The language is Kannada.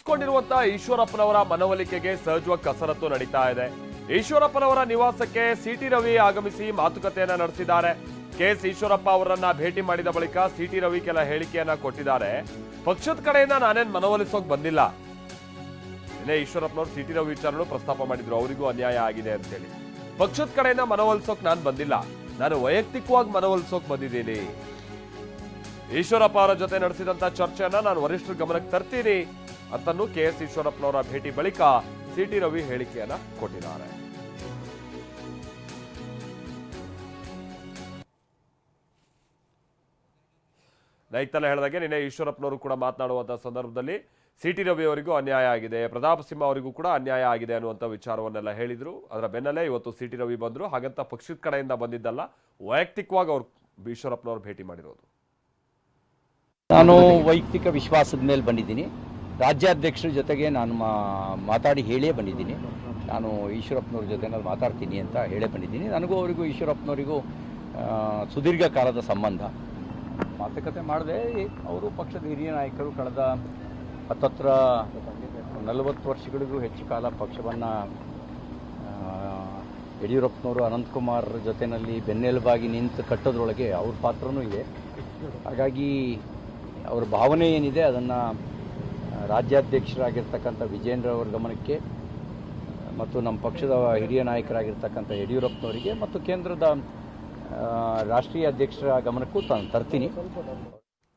ತಪ್ಪಿಸಿಕೊಂಡಿರುವಂತಹ ಈಶ್ವರಪ್ಪನವರ ಮನವೊಲಿಕೆಗೆ ಸಹಜವಾಗಿ ಕಸರತ್ತು ನಡೀತಾ ಇದೆ. ಈಶ್ವರಪ್ಪನವರ ನಿವಾಸಕ್ಕೆ ಸಿಟಿ ರವಿ ಆಗಮಿಸಿ ಮಾತುಕತೆಯನ್ನ ನಡೆಸಿದ್ದಾರೆ. ಕೆಎಸ್ ಈಶ್ವರಪ್ಪ ಅವರನ್ನ ಭೇಟಿ ಮಾಡಿದ ಬಳಿಕ ಸಿಟಿ ರವಿ ಕೆಲ ಹೇಳಿಕೆಯನ್ನ ಕೊಟ್ಟಿದ್ದಾರೆ. ಪಕ್ಷದ ಕಡೆಯಿಂದ ನಾನೇನ್ ಮನವೊಲಿಸೋಕ್ ಬಂದಿಲ್ಲ. ಇಲ್ಲೇ ಈಶ್ವರಪ್ಪನವರು ಸಿಟಿ ರವಿ ವಿಚಾರಗಳು ಪ್ರಸ್ತಾಪ ಮಾಡಿದ್ರು. ಅವರಿಗೂ ಅನ್ಯಾಯ ಆಗಿದೆ ಅಂತ ಹೇಳಿ ಪಕ್ಷದ ಕಡೆಯಿಂದ ಮನವೊಲಿಸೋಕ್ ನಾನು ಬಂದಿಲ್ಲ. ನಾನು ವೈಯಕ್ತಿಕವಾಗಿ ಮನವೊಲಿಸೋಕ್ ಬಂದಿದ್ದೀನಿ. ಈಶ್ವರಪ್ಪ ಅವರ ಜೊತೆ ನಡೆಸಿದಂತ ಚರ್ಚೆಯನ್ನ ನಾನು ವರಿಷ್ಠರ ಗಮನಕ್ಕೆ ತರ್ತೀನಿ. ಅಂತನೂ ಕೆ ಎಸ್ ಈಶ್ವರಪ್ಪನವರ ಭೇಟಿ ಬಳಿಕ ಸಿಟಿ ರವಿ ಹೇಳಿಕೆಯನ್ನ ಕೊಟ್ಟಿದ್ದಾರೆ. ನೈತಲ್ಲ ಹೇಳಿದಾಗೆ ನಿನ್ನೆ ಈಶ್ವರಪ್ಪನವರು ಕೂಡ ಮಾತನಾಡುವಂತಹ ಸಂದರ್ಭದಲ್ಲಿ ಸಿಟಿ ರವಿ ಅವರಿಗೂ ಅನ್ಯಾಯ ಆಗಿದೆ, ಪ್ರತಾಪ್ ಸಿಂಹ ಅವರಿಗೂ ಕೂಡ ಅನ್ಯಾಯ ಆಗಿದೆ ಅನ್ನುವಂಥ ವಿಚಾರವನ್ನೆಲ್ಲ ಹೇಳಿದರು. ಅದರ ಬೆನ್ನಲ್ಲೇ ಇವತ್ತು ಸಿಟಿ ರವಿ ಬಂದರು. ಹಾಗಂತ ಪಕ್ಷದ ಕಡೆಯಿಂದ ಬಂದಿದ್ದಲ್ಲ, ವೈಯಕ್ತಿಕವಾಗಿ ಅವ್ರು ಈಶ್ವರಪ್ಪನವ್ರು ಭೇಟಿ ಮಾಡಿರೋದು. ನಾನು ವೈಯಕ್ತಿಕ ವಿಶ್ವಾಸದ ಮೇಲೆ ಬಂದಿದ್ದೀನಿ. ರಾಜ್ಯಾಧ್ಯಕ್ಷರ ಜೊತೆಗೆ ನಾನು ಮಾತಾಡಿ ಹೇಳೇ ಬಂದಿದ್ದೀನಿ. ನಾನು ಈಶ್ವರಪ್ಪನವ್ರ ಜೊತೆ ನಾನು ಮಾತಾಡ್ತೀನಿ ಅಂತ ಹೇಳೇ ಬಂದಿದ್ದೀನಿ. ನನಗೂ ಅವರಿಗೂ, ಈಶ್ವರಪ್ಪನವರಿಗೂ ಸುದೀರ್ಘ ಕಾಲದ ಸಂಬಂಧ. ಮಾತುಕತೆ ಮಾಡಿದೆ ಅವರು ಪಕ್ಷದ ಹಿರಿಯ ನಾಯಕರು ಕಳೆದ ಹತ್ತತ್ರ ನಲವತ್ತು ವರ್ಷಗಳಿಗೂ ಹೆಚ್ಚು ಕಾಲ ಪಕ್ಷವನ್ನು ಯಡಿಯೂರಪ್ಪನವರು, ಅನಂತಕುಮಾರ್ ಜೊತೆಯಲ್ಲಿ ಬೆನ್ನೆಲುಬಾಗಿ ನಿಂತು ಕಟ್ಟೋದ್ರೊಳಗೆ ಅವ್ರ ಪಾತ್ರನೂ ಇದೆ. ಹಾಗಾಗಿ ಅವ್ರ ಭಾವನೆ ಏನಿದೆ ಅದನ್ನು ರಾಜ್ಯಾಧ್ಯಕ್ಷರಾಗಿರ್ತಕ್ಕಂಥ ವಿಜೇಂದ್ರ ಅವರ ಗಮನಕ್ಕೆ, ಮತ್ತು ನಮ್ಮ ಪಕ್ಷದ ಹಿರಿಯ ನಾಯಕರಾಗಿರ್ತಕ್ಕಂಥ ಯಡಿಯೂರಪ್ಪನವರಿಗೆ, ಮತ್ತು ಕೇಂದ್ರದ ರಾಷ್ಟ್ರೀಯ ಅಧ್ಯಕ್ಷರ ಗಮನಕ್ಕೂ ತಾನು ತರ್ತೀನಿ.